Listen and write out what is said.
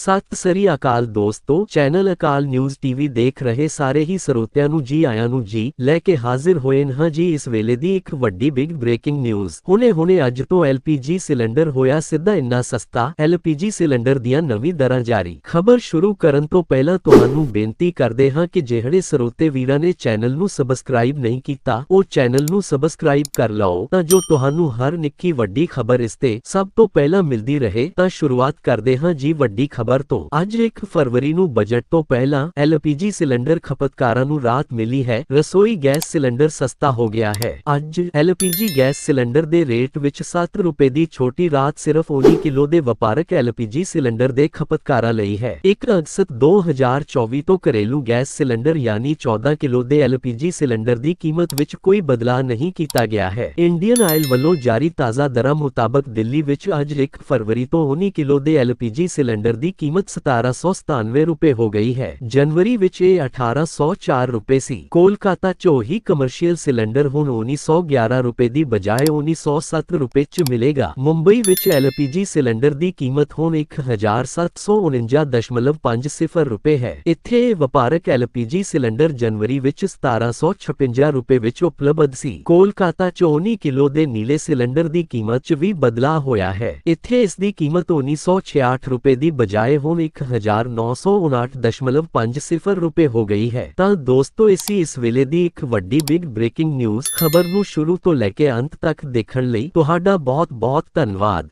ਸਤਿ ਸ੍ਰੀ ਅਕਾਲ ਦੋਸਤੋ, ਚੈਨਲ ਅਕਾਲ news TV ਦੇਖ ਰਹੇ ਸਾਰੇ ਹੀ ਸਰੋਤਿਆਂ ਨੂੰ ਜੀ ਆਇਆਂ ਨੂੰ ਜੀ, ਲੈ ਕੇ ਹਾਜ਼ਰ ਹੋਏ ਹਾਂ ਜੀ ਇਸ ਵੇਲੇ ਦੀ ਇੱਕ ਵੱਡੀ ਬਿਗ ਬ੍ਰੇਕਿੰਗ ਨਿਊਜ਼ ਹੁਣੇ-ਹੁਣੇ ਅੱਜ ਤੋਂ LPG ਸਿਲੰਡਰ ਹੋਇਆ ਸਿੱਧਾ ਇੰਨਾ ਸਸਤਾ LPG ਸਿਲੰਡਰ ਦੀਆਂ ਨਵੀਂ ਦਰਾਂ ਜਾਰੀ। ਖਬਰ ਸ਼ੁਰੂ ਕਰਨ ਤੋਂ ਪਹਿਲਾਂ ਤੁਹਾਨੂੰ ਬੇਨਤੀ ਕਰਦੇ ਹਾਂ ਕਿ ਜਿਹੜੇ ਸਰੋਤੇ ਵੀਰਾਂ ਨੇ ਚੈਨਲ ਨੂੰ ਸਬਸਕ੍ਰਾਈਬ ਨਹੀਂ ਕੀਤਾ, ਉਹ ਚੈਨਲ ਨੂੰ ਸਬਸਕ੍ਰਾਈਬ ਕਰ ਲਓ, ਤਾਂ ਜੋ ਤੁਹਾਨੂੰ ਹਰ ਨਿੱਕੀ ਵੱਡੀ ਖਬਰ ਇਸ ਤੇ ਸਭ ਤੋਂ ਪਹਿਲਾਂ ਮਿਲਦੀ ਰਹੇ, ਤਾਂ ਸ਼ੁਰੂਆਤ ਕਰਦੇ ਹਾਂ ਜੀ ਵੱਡੀ ਖਬਰ ਤੋਂ ਅੱਜ 1 ਫਰਵਰੀ ਨੂੰ ਬਜਟ ਤੋਂ ਪਹਿਲਾਂ LPG ਸਿਲੰਡਰ ਖਪਤਕਾਰਾਂ ਨੂੰ ਰਾਹਤ ਮਿਲੀ ਹੈ। ਰਸੋਈ ਗੈਸ ਸਿਲੰਡਰ ਸਸਤਾ ਹੋ ਗਿਆ ਹੈ। ਅੱਜ LPG ਗੈਸ ਸਿਲੰਡਰ ਦੇ ਰੇਟ ਵਿੱਚ 7 ਰੁਪਏ ਦੀ ਛੋਟੀ ਰਾਹਤ ਸਿਰਫ 19 ਕਿਲੋ ਦੇ ਵਪਾਰਕ LPG ਸਿਲੰਡਰ ਦੇ ਖਪਤਕਾਰਾਂ ਲਈ ਹੈ। 1 ਅਗਸਤ 2024 ਤੋਂ ਘਰੇਲੂ ਗੈਸ ਸਿਲੰਡਰ ਯਾਨੀ 14 ਕਿਲੋ ਦੇ LPG ਸਿਲੰਡਰ ਦੀ ਕੀਮਤ ਵਿੱਚ ਕੋਈ ਬਦਲਾਅ ਨਹੀਂ ਕੀਤਾ ਗਿਆ ਹੈ। ਇੰਡੀਅਨ ਆਇਲ ਵੱਲੋਂ ਜਾਰੀ ਤਾਜ਼ਾ ਦਰਾਂ ਮੁਤਾਬਕ ਦਿੱਲੀ ਵਿੱਚ ਅੱਜ 1 ਫਰਵਰੀ ਤੋਂ 19 ਕਿਲੋ ਦੇ LPG ਸਿਲੰਡਰ ਦੀ ਕੀਮਤ 1797 ਰੁਪਏ ਹੋ ਗਈ ਹੈ। ਜਨਵਰੀ ਵਿੱਚ ਇਹ 1804 ਰੁਪਏ ਸੀ। ਕੋਲਕਾਤਾ 'ਚੋਂ ਹੀ ਕਮਰਸ਼ੀਅਲ ਸਿਲੰਡਰ ਹੁਣ 1911 ਰੁਪਏ ਦੀ ਬਜਾਏ 1907 ਰੁਪਏ 'ਚ ਮਿਲੇਗਾ। ਮੁੰਬਈ ਵਿੱਚ LPG ਸਿਲੰਡਰ ਦੀ ਕੀਮਤ ਹੁਣ 1749.50 ਰੁਪਏ ਹੈ। ਇੱਥੇ ਇਹ ਵਪਾਰਕ LPG ਸਿਲੰਡਰ ਜਨਵਰੀ ਵਿੱਚ 1756 ਰੁਪਏ ਵਿੱਚ ਉਪਲਬਧ ਸੀ। ਕੋਲਕਾਤਾ 'ਚ 19 ਕਿਲੋ ਦੇ ਨੀਲੇ ਸਿਲੰਡਰ ਦੀ ਕੀਮਤ 'ਚ ਵੀ ਬਦਲਾਅ ਹੋਇਆ ਹੈ। ਇੱਥੇ ਇਸ ਦੀ ਕੀਮਤ 1966 ਰੁਪਏ ਦੀ ਬਜਾਏ ਹੁਣ 1959.50 ਰੁਪਏ ਹੋ ਗਈ ਹੈ ਤਾਂ ਦੋਸਤੋ ਇਸੀ ਇਸ ਵੇਲੇ ਦੀ ਇੱਕ ਵੱਡੀ ਬਿਗ ਬ੍ਰੇਕਿੰਗ ਨਿਊਜ਼ ਖਬਰ ਨੂੰ ਸ਼ੁਰੂ ਤੋਂ ਲੈ ਕੇ ਅੰਤ ਤੱਕ ਦੇਖਣ ਲਈ ਤੁਹਾਡਾ ਬਹੁਤ ਬਹੁਤ ਧੰਨਵਾਦ